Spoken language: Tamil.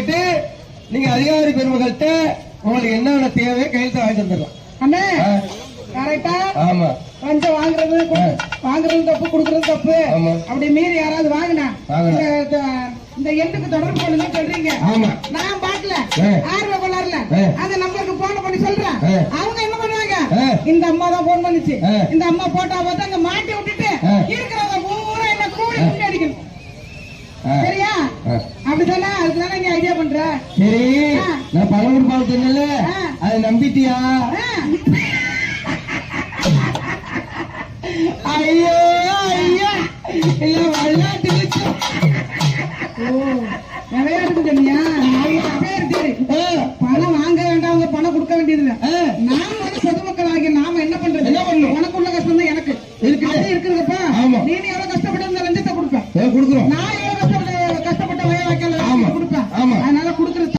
போயிட்டு நீங்க அதிகாரி பெருமகள்கிட்ட உங்களுக்கு என்னென்ன தேவை கையெழுத்து வாங்கிட்டு வந்துடலாம் அண்ணே கரெக்டா ஆமா லஞ்சம் வாங்குறது வாங்குறது தப்பு கொடுக்கறது தப்பு. அப்படி மீறி யாராவது வாங்கினா. இந்த- எண்ணுக்கு தொடர்பு பண்ணுங்க சொல்றீங்க ஆமா நான் பாக்கல. ஆர்வ கொள்ளாருல. அந்த நம்பருக்கு போன் பண்ணி சொல்றேன். அவங்க என்ன பண்ணுவாங்க. இந்த அம்மா தான் போன் பண்ணுச்சு. இந்த அம்மா போட்டா பார்த்தா அங்க மாட்டி விட்டுட்டு ஆ. அப்படிதானே அதுக்குதானே நீ ஐடியா பண்ற சரி. நான் சொன்னல ஆ. அதை நம்பிட்டியா. ஐயோ ஐயோ இல்ல விளையாட்டுக்கு சொ- ஓ சொன்னியா பணம் வாங்க வேண்டாம் பணம் கொடுக்க வேண்டியதில்லை ஆ. நாம வந்து பொதுமக்கள் ஆகிய நாம என்ன பண்றது என்ன பண்ணணும்? உனக்குள்ள கஷ்டம் தான் எனக்கு இருக்குது. இருக்குதுப்பா ஆமா. நீ எவ்வளவு கஷ்டப்பட்டு இந்த லஞ்சத்தை கொடுப்ப ஏ, கொடுக்குறோம் நான்